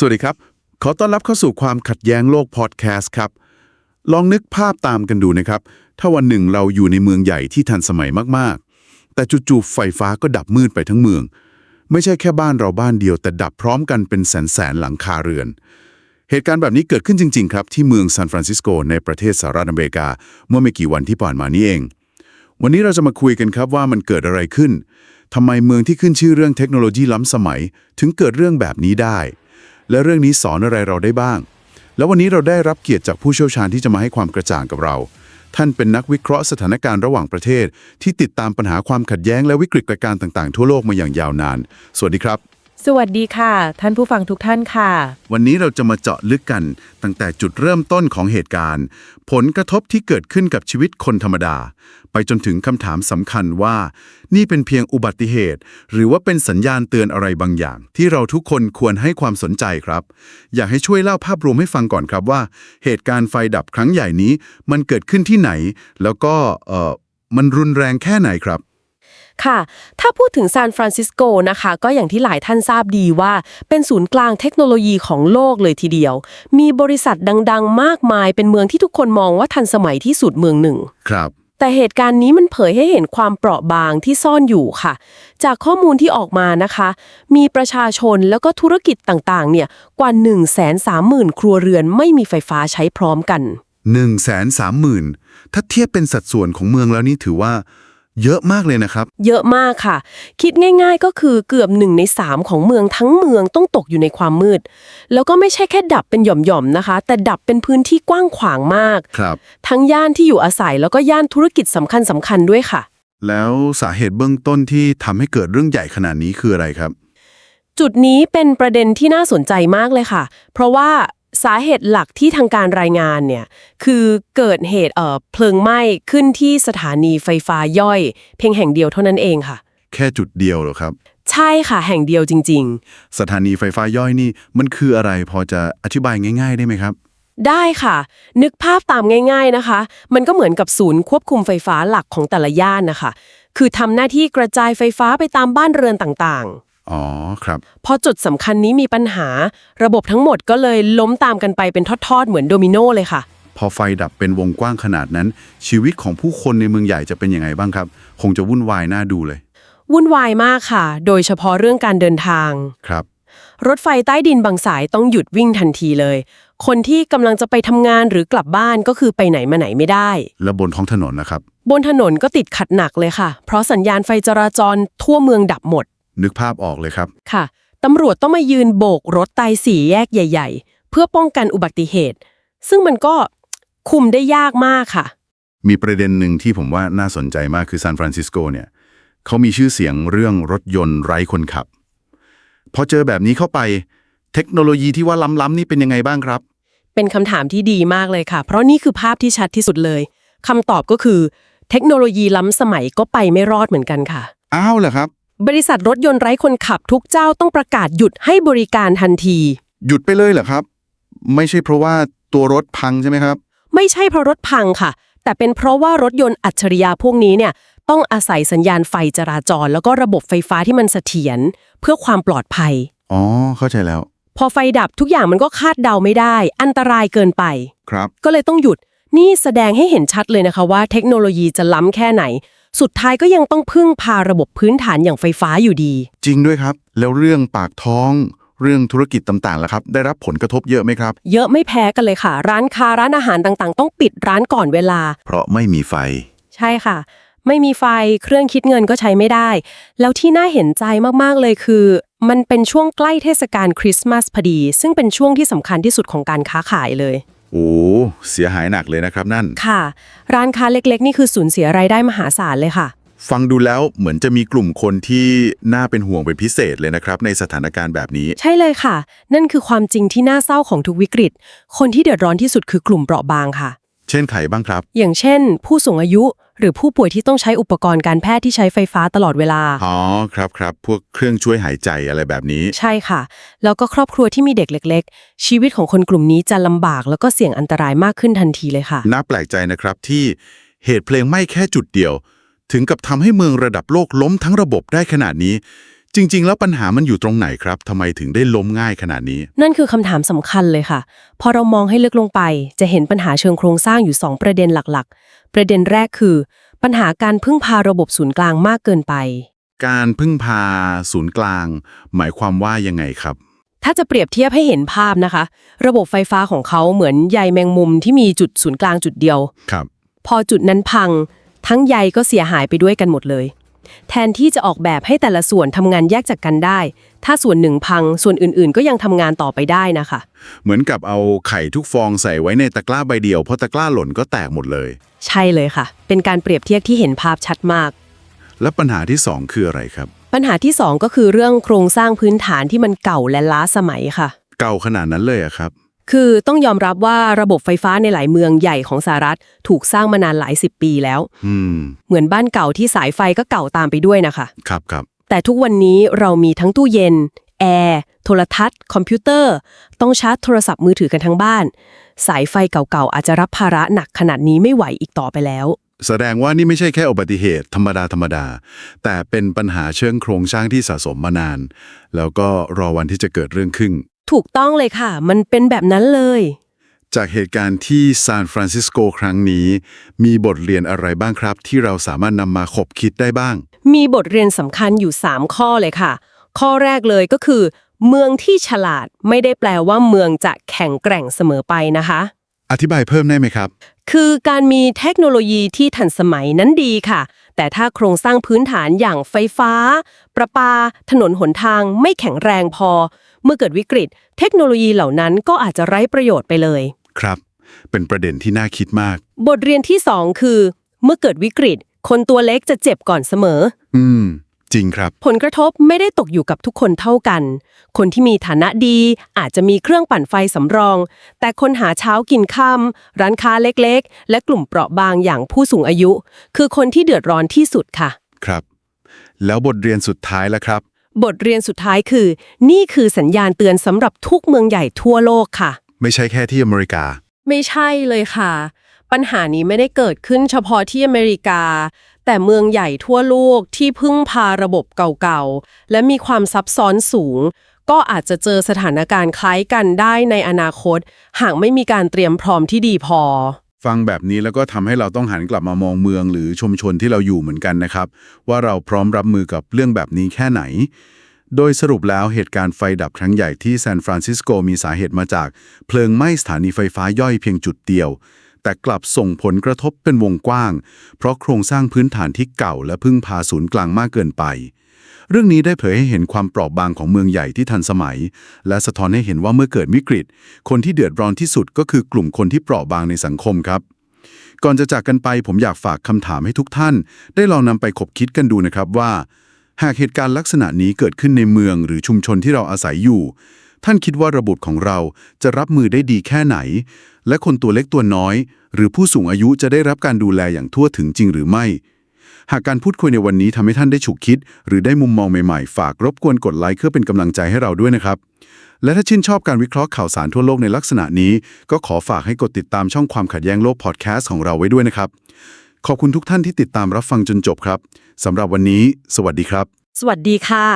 สวัสดีครับ ขอต้อนรับเข้าสู่ความขัดแย้งโลกพอดแคสต์ครับ ลองนึกภาพตามกันดูนะครับ ถ้าวันหนึ่งเราอยู่ในเมืองใหญ่ที่ทันสมัยมากๆ แต่จู่ๆไฟฟ้าก็ดับมืดไปทั้งเมือง ไม่ใช่แค่บ้านเราบ้านเดียว แต่ดับพร้อมกันเป็นแสนๆหลังคาเรือน เหตุการณ์แบบนี้เกิดขึ้นจริง ๆ ครับ ที่เมืองซานฟรานซิสโกในประเทศสหรัฐอเมริกา เมื่อไม่กี่วันที่ผ่านมานี้เอง วันนี้เราจะมาคุยกันครับว่ามันเกิดอะไรขึ้นทำไมเมืองที่ขึ้นชื่อเรื่องเทคโนโลยีล้ำสมัย ถึงเกิดเรื่องแบบนี้ได้ และเรื่องนี้สอนอะไรเราได้บ้าง แล้ววันนี้เราได้รับเกียรติจากผู้เชี่ยวชาญที่จะมาให้ความกระจ่างกับเรา ท่านเป็นนักวิเคราะห์สถานการณ์ระหว่างประเทศ ที่ติดตามปัญหาความขัดแย้งและวิกฤตการณ์ต่างๆ ทั่วโลกมาอย่างยาวนาน สวัสดีครับ สวัสดีค่ะ ท่านผู้ฟังทุกท่านค่ะ วันนี้เราจะมาเจาะลึกกัน ตั้งแต่จุดเริ่มต้นของเหตุการณ์ ผลกระทบที่เกิดขึ้นกับชีวิตคนธรรมดาไป จนถึงคำถามสำคัญว่า นี่เป็นเพียงอุบัติเหตุ หรือว่าเป็นสัญญาณเตือนอะไรบางอย่าง ที่เราทุกคนควรให้ความสนใจครับ อยากให้ช่วยเล่าภาพรวมให้ฟังก่อนครับว่า เหตุการณ์ไฟดับครั้งใหญ่นี้ มันเกิดขึ้นที่ไหน แล้วก็เอ่อมันรุนแรงแค่ไหนครับค่ะ ถ้าพูดถึงซานฟรานซิสโกนะคะ ก็อย่างที่หลายท่านทราบดีว่า เป็นศูนย์กลางเทคโนโลยีของโลกเลยทีเดียว มีบริษัทดัง ๆ มากมาย เป็นเมืองที่ทุกคนมองว่าทันสมัยที่สุดเมืองหนึ่ง ครับ แต่เหตุการณ์นี้มันเผยให้เห็นความเปราะบางที่ซ่อนอยู่ค่ะ จากข้อมูลที่ออกมานะคะ มีประชาชนแล้วก็ธุรกิจต่างๆ เนี่ยกว่า 1 3 0 0 0 0 ครัวเรือนไม่มีไฟฟ้าใช้พร้อมกัน 1 3 0 0 0 0 ถ้าเทียบเป็นสัดส่วนของเมืองแล้วนี่ถือว่า เยอะมากเลยนะครับ เยอะมากค่ะ คิดง่ายๆก็คือเกือบหนึ่งในสามของเมืองทั้งเมืองต้องตกอยู่ในความมืด แล้วก็ไม่ใช่แค่ดับเป็นหย่อมๆนะคะ แต่ดับเป็นพื้นที่กว้างขวางมาก ครับ ทั้งย่านที่อยู่อาศัยแล้วก็ย่านธุรกิจสำคัญสำคัญๆด้วยค่ะ แล้วสาเหตุเบื้องต้นที่ทำให้เกิดเรื่องใหญ่ขนาดนี้คืออะไรครับ จุดนี้เป็นประเด็นที่น่าสนใจมากเลยค่ะ เพราะว่า สาเหตุหลักที่ทางการรายงานเนี่ยคือเกิดเหตุเอ่อเพลิงไหม้ขึ้นที่สถานีไฟฟ้าย่อย เพียงแห่งเดียวเท่านั้นเองค่ะ แค่จุดเดียวเหรอครับ ใช่ค่ะแห่งเดียวจริงๆสถานีไฟฟ้าย่อยนี่มันคืออะไรพอจะอธิบายง่าย ๆ ได้ไหมครับได้ค่ะ นึกภาพตามง่าย ๆนะคะ มันก็เหมือนกับศูนย์ควบคุมไฟฟ้าหลักของแต่ละย่านนะคะ คือทำหน้าที่กระจายไฟฟ้าไปตามบ้านเรือนต่าง อ๋อครับๆพอจุดสำคัญนี้มีปัญหา ระบบทั้งหมดก็เลยล้มตามกันไปเป็นทอดๆ เหมือนโดมิโนเลยค่ะ พอไฟดับเป็นวงกว้างขนาดนั้น ชีวิตของผู้คนในเมืองใหญ่จะเป็นยังไงบ้างครับ คงจะวุ่นวายน่าดูเลย วุ่นวายมากค่ะ โดยเฉพาะเรื่องการเดินทาง ครับ รถไฟใต้ดินบางสายต้องหยุดวิ่งทันทีเลย คนที่กำลังจะไปทำงานหรือกลับบ้านก็คือไปไหนมาไหนไม่ได้ แล้วบนท้องถนนนะครับ บนถนนก็ติดขัดหนักเลยค่ะ เพราะสัญญาณไฟจราจรทั่วเมืองดับหมด นึกภาพออกเลยครับ ค่ะ ตำรวจต้องมายืนโบกรถไตายสี่แยกใหญ่ ๆ เพื่อป้องกันอุบัติเหตุ ซึ่งมันก็คุมได้ยากมากค่ะ มีประเด็นหนึ่งที่ผมว่าน่าสนใจมากคือซานฟรานซิสโกเนี่ยเขามีชื่อเสียงเรื่องรถยนต์ไร้คนขับ พอเจอแบบนี้เข้าไป เทคโนโลยีที่ว่าล้ำๆนี่เป็นยังไงบ้างครับ เป็นคำถามที่ดีมากเลยค่ะ เพราะนี่คือภาพที่ชัดที่สุดเลยคำตอบก็คือ เทคโนโลยีล้ำสมัยก็ไปไม่รอดเหมือนกันค่ะ อ้าวเหรอครับ บริษัทรถยนต์ไร้คนขับทุกเจ้าต้องประกาศหยุดให้บริการทันที หยุดไปเลยเหรอครับ ไม่ใช่เพราะว่าตัวรถพังใช่ไหมครับ ไม่ใช่เพราะรถพังค่ะ แต่เป็นเพราะว่ารถยนต์อัจฉริยะพวกนี้เนี่ยต้องอาศัยสัญญาณไฟจราจร แล้วก็ระบบไฟฟ้าที่มันเสถียรเพื่อความปลอดภัย อ๋อ เข้าใจแล้ว พอไฟดับทุกอย่างมันก็คาดเดาไม่ได้ อันตรายเกินไป ครับ ก็เลยต้องหยุด นี่แสดงให้เห็นชัดเลยนะคะว่าเทคโนโลยีจะล้ำแค่ไหน สุดท้ายก็ยังต้องพึ่งพาระบบพื้นฐานอย่างไฟฟ้าอยู่ดี จริงด้วยครับ แล้วเรื่องปากท้อง เรื่องธุรกิจต่างๆล่ะครับ ได้รับผลกระทบเยอะไหมครับ เยอะไม่แพ้กันเลยค่ะ ร้านค้าร้านอาหารต่างๆ ต้องปิดร้านก่อนเวลา เพราะไม่มีไฟ ใช่ค่ะ ไม่มีไฟเครื่องคิดเงินก็ใช้ไม่ได้ แล้วที่น่าเห็นใจมากๆเลยคือ มันเป็นช่วงใกล้เทศกาลคริสต์มาสพอดี ซึ่งเป็นช่วงที่สำคัญที่สุดของการค้าขายเลย โอ้เสียหายหนักเลยนะครับนั่น ค่ะ ร้านค้าเล็กๆ นี่คือสูญเสียรายได้มหาศาลเลยค่ะ ฟังดูแล้วเหมือนจะมีกลุ่มคนที่น่าเป็นห่วงเป็นพิเศษเลยนะครับ ในสถานการณ์แบบนี้ ใช่เลยค่ะ นั่นคือความจริงที่น่าเศร้าของทุกวิกฤต คนที่เดือดร้อนที่สุดคือกลุ่มเปราะบางค่ะ เช่นใครบ้างครับ อย่างเช่น ผู้สูงอายุหรือผู้ป่วยที่ต้องใช้อุปกรณ์การแพทย์ที่ใช้ไฟฟ้าตลอดเวลา อ๋อครับครับพวกเครื่องช่วยหายใจอะไรแบบนี้ ใช่ค่ะ แล้วก็ครอบครัวที่มีเด็กเล็ก ๆ ชีวิตของคนกลุ่มนี้จะลำบากแล้วก็เสี่ยงอันตรายมากขึ้นทันทีเลยค่ะ น่าแปลกใจนะครับที่เหตุเพลิงไหม้แค่จุดเดียว ถึงกับทำให้เมืองระดับโลกล้มทั้งระบบได้ขนาดนี้ จริง ๆ แล้วปัญหามันอยู่ตรงไหนครับทำไมถึงได้ล้มง่ายขนาดนี้ นั่นคือคำถามสำคัญเลยค่ะ พอเรามองให้ลึกลงไป จะเห็นปัญหาเชิงโครงสร้างอยู่ 2 ประเด็นหลักๆ ประเด็นแรกคือ ปัญหาการพึ่งพาระบบศูนย์กลางมากเกินไป การพึ่งพาศูนย์กลาง หมายความว่ายังไงครับ ถ้าจะเปรียบเทียบให้เห็นภาพนะคะ ระบบไฟฟ้าของเขาเหมือนใยแมงมุมที่มีจุดศูนย์กลางจุดเดียว ครับ พอจุดนั้นพัง ทั้งใยก็เสียหายไปด้วยกันหมดเลย แทนที่จะออกแบบให้แต่ละส่วนทำงานแยกจากกันได้ ถ้าส่วนหนึ่งพังส่วนอื่นๆ ก็ยังทำงานต่อไปได้นะคะ เหมือนกับเอาไข่ทุกฟองใส่ไว้ในตะกร้าใบเดียวพอตะกร้าหล่นก็แตกหมดเลย ใช่เลยค่ะ เป็นการเปรียบเทียบที่เห็นภาพชัดมาก และปัญหาที่สองคืออะไรครับ ปัญหาที่2ก็คือเรื่องโครงสร้างพื้นฐานที่มันเก่าและล้าสมัยค่ะ เก่าขนาดนั้นเลยอะครับ คือต้องยอมรับว่าระบบไฟฟ้าในหลายเมืองใหญ่ของสหรัฐถูกสร้างมานานหลายสิบปีแล้ว อืม เหมือนบ้านเก่าที่สายไฟก็เก่าตามไปด้วยนะคะ ครับครับ แต่ทุกวันนี้เรามีทั้งตู้เย็น แอร์ โทรทัศน์ คอมพิวเตอร์ ต้องชาร์จโทรศัพท์มือถือกันทั้งบ้าน สายไฟเก่าๆ อาจจะรับภาระหนักขนาดนี้ไม่ไหวอีกต่อไปแล้ว แสดงว่านี่ไม่ใช่แค่อุบัติเหตุธรรมดาธรรมดา แต่เป็นปัญหาเชิงโครงสร้างที่สะสมมานาน แล้วก็รอวันที่จะเกิดเรื่องขึ้น ถูกต้องเลยค่ะ มันเป็นแบบนั้นเลย จากเหตุการณ์ที่ซานฟรานซิสโกครั้งนี้ มีบทเรียนอะไรบ้างครับ ที่เราสามารถนำมาขบคิดได้บ้าง มีบทเรียนสำคัญอยู่ 3 ข้อเลยค่ะ ข้อแรกเลยก็คือ เมืองที่ฉลาดไม่ได้แปลว่าเมืองจะแข็งแกร่งเสมอไปนะคะ อธิบายเพิ่มได้ไหมครับ คือการมีเทคโนโลยีที่ทันสมัยนั้นดีค่ะ แต่ถ้าโครงสร้างพื้นฐานอย่างไฟฟ้า ประปา ถนนหนทางไม่แข็งแรงพอ เมื่อเกิดวิกฤต เทคโนโลยีเหล่านั้นก็อาจจะไร้ประโยชน์ไปเลย ครับ เป็นประเด็นที่น่าคิดมาก บทเรียนที่ 2 คือ เมื่อเกิดวิกฤต คนตัวเล็กจะเจ็บก่อนเสมอ อืม จริงครับ ผลกระทบไม่ได้ตกอยู่กับทุกคนเท่ากัน คนที่มีฐานะดีอาจจะมีเครื่องปั่นไฟสำรอง แต่คนหาเช้ากินค่ำร้านค้าเล็กๆ และกลุ่มเปราะบางอย่างผู้สูงอายุ คือคนที่เดือดร้อนที่สุดค่ะ ครับ แล้วบทเรียนสุดท้ายแล้วครับ บทเรียนสุดท้ายคือ นี่คือสัญญาณเตือนสำหรับทุกเมืองใหญ่ทั่วโลกค่ะ ไม่ใช่แค่ที่อเมริกา ไม่ใช่เลยค่ะ ปัญหานี้ไม่ได้เกิดขึ้นเฉพาะที่อเมริกา แต่เมืองใหญ่ทั่วโลกที่พึ่งพาระบบเก่าๆ และมีความซับซ้อนสูง ก็อาจจะเจอสถานการณ์คล้ายกันได้ในอนาคต หากไม่มีการเตรียมพร้อมที่ดีพอ ฟังแบบนี้แล้วก็ทำให้เราต้องหันกลับมามองเมืองหรือชุมชนที่เราอยู่เหมือนกันนะครับ ว่าเราพร้อมรับมือกับเรื่องแบบนี้แค่ไหน โดยสรุปแล้วเหตุการณ์ไฟดับครั้งใหญ่ที่ซานฟรานซิสโกมีสาเหตุมาจาก เพลิงไหม้สถานีไฟฟ้าย่อยเพียงจุดเดียว แต่กลับส่งผลกระทบเป็นวงกว้าง เพราะโครงสร้างพื้นฐานที่เก่าและพึ่งพาศูนย์กลางมากเกินไป เรื่องนี้ได้เผยให้เห็นความเปราะบางของเมืองใหญ่ที่ทันสมัย และสะท้อนให้เห็นว่าเมื่อเกิดวิกฤต คนที่เดือดร้อนที่สุดก็คือกลุ่มคนที่เปราะบางในสังคมครับ ก่อนจะจากกันไปผมอยากฝากคำถามให้ทุกท่าน ได้ลองนำไปคบคิดกันดูนะครับว่า หากเหตุการณ์ลักษณะนี้เกิดขึ้นในเมืองหรือชุมชนที่เราอาศัยอยู่ ท่านคิดว่าระบบของเราจะรับมือได้ดีแค่ไหน และคนตัวเล็กตัวน้อย หรือผู้สูงอายุจะได้รับการดูแลอย่างทั่วถึงจริงหรือไม่ หากการพูดคุยในวันนี้ทำให้ท่านได้ฉุกคิด หรือได้มุมมองใหม่ๆ ฝากรบกวนกดไลค์เพื่อเป็นกำลังใจให้เราด้วยนะครับ และถ้าชื่นชอบการวิเคราะห์ข่าวสารทั่วโลกในลักษณะนี้ ก็ขอฝากให้กดติดตามช่องความขัดแย้งโลกพอดแคสต์ของเราไว้ด้วยนะครับ ขอบคุณทุกท่านที่ติดตามรับฟังจนจบครับสำหรับวันนี้ สวัสดีครับ สวัสดีค่ะ